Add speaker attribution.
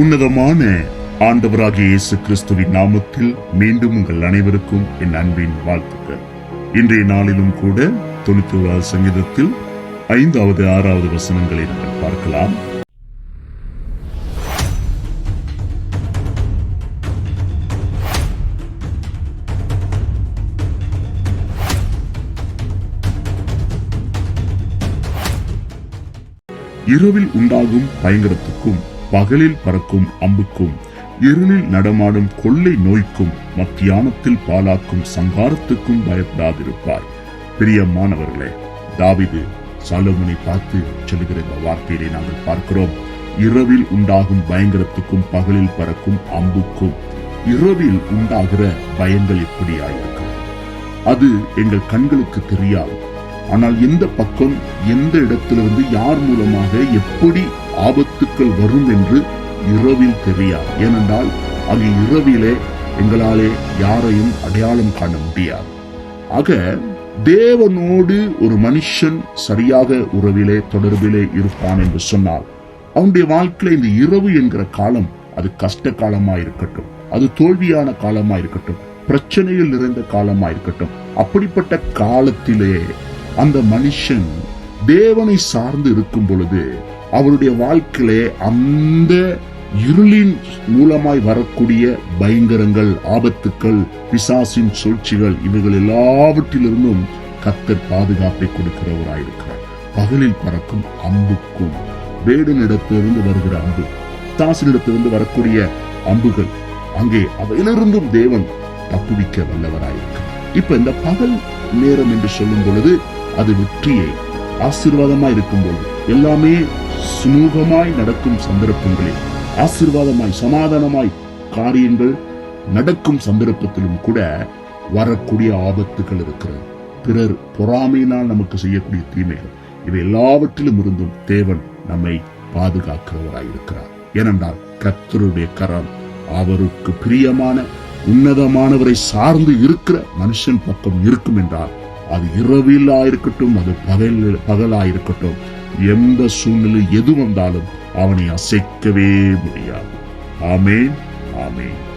Speaker 1: உன்னதமான ஆண்டவராகிய இயேசு கிறிஸ்துவின் நாமத்தில் மீண்டும் உங்கள் அனைவருக்கும் என் அன்பின் வாழ்த்துக்கள். இன்றைய நாளிலும் கூட தொண்ணூத்தி ஓராவது சங்கீதத்தில் ஐந்தாவது ஆறாவது வசனங்களை நீங்கள் பார்க்கலாம். இரவில் உண்டாகும் பயங்கரத்துக்கும் பகலில் பறக்கும் அம்புக்கும் இருளில் நடமாடும் கொள்ளை நோய்க்கும் மத்தியானத்தில் பாலாக்கும் சங்காரத்துக்கும் பயப்படாதிருப்பார். பிரியமானவர்களே தாவிது சாலோமனை பார்த்து சொல்லுகிற இந்த வார்த்தையிலே நாங்கள் பார்க்கிறோம். இரவில் உண்டாகும் பயங்கரத்துக்கும் பகலில் பறக்கும் அம்புக்கும் இரவில் உண்டாகிற பயங்கள் எப்படியாயிருக்கும்? அது எங்கள் கண்களுக்கு தெரியாது. ஆனால் எந்த பக்கம் எந்த இடத்திலிருந்து யார் மூலமாக எப்படி ஆபத்துக்கள் வரும் என்று இரவில் தெரியாது. ஏனென்றால் அங்கு இரவிலே எங்களாலே யாரையும் அடையாளம் காண முடியாது. ஆக தேவனோடு ஒரு மனுஷன் சரியாக உறவிலே தொடர்பிலே இருப்பான் என்று சொன்னால் அவனுடைய வாழ்க்கையில இந்த இரவு என்கிற காலம் அது கஷ்ட காலமா இருக்கட்டும் அது தோல்வியான காலமா இருக்கட்டும் பிரச்சனையில் நிறைந்த காலமா இருக்கட்டும் அப்படிப்பட்ட காலத்திலே அந்த மனுஷன் தேவனை சார்ந்து இருக்கும் பொழுது அவருடைய வாழ்க்கையிலே அந்த இருளின் மூலமாய் வரக்கூடிய பயங்கரங்கள் ஆபத்துக்கள் பிசாசின் சூழ்ச்சிகள் இவைகள் எல்லாவற்றிலிருந்தும் கத்தர் பாதுகாப்பை கொடுக்கிறவராயிருக்கிறார். பகலில் பறக்கும் அம்புக்கும் வேடனிடத்திலிருந்து வருகிற அம்பு தாசினிடத்திலிருந்து வரக்கூடிய அம்புகள் அங்கே அவையிலிருந்தும் தேவன் தப்புவிக்க வல்லவராயிருக்கிறார். இப்ப இந்த பகல் நேரம் என்று சொல்லும் பொழுது அது வெற்றியை ஆசீர்வாதமா இருக்கும் பொழுது எல்லாமே சுமூகமாய் நடக்கும் சந்தர்ப்பங்களில் ஆசீர்வாதமாய் சமாதானமாய் காரியங்கள் நடக்கும் சந்தர்ப்பத்திலும் கூட வரக்கூடிய ஆபத்துகள் இருக்கிறது. பிறர் பொறாமையினால் நமக்கு செய்யக்கூடிய தீமைகள் இவை எல்லாவற்றிலும் இருந்தும் தேவன் நம்மை பாதுகாக்கிறவராயிருக்கிறார். ஏனென்றால் கத்தருடைய கரம் அவருக்கு பிரியமான உன்னதமானவரை சார்ந்து இருக்கிற மனுஷன் பக்கம் இருக்கும் என்றால் அது இரவிலா இருக்கட்டும் அது பகல் பகலாயிருக்கட்டும் எந்த சூழ்நிலை எது வந்தாலும் அவனை அசைக்கவே முடியாது. ஆமேன் ஆமேன்.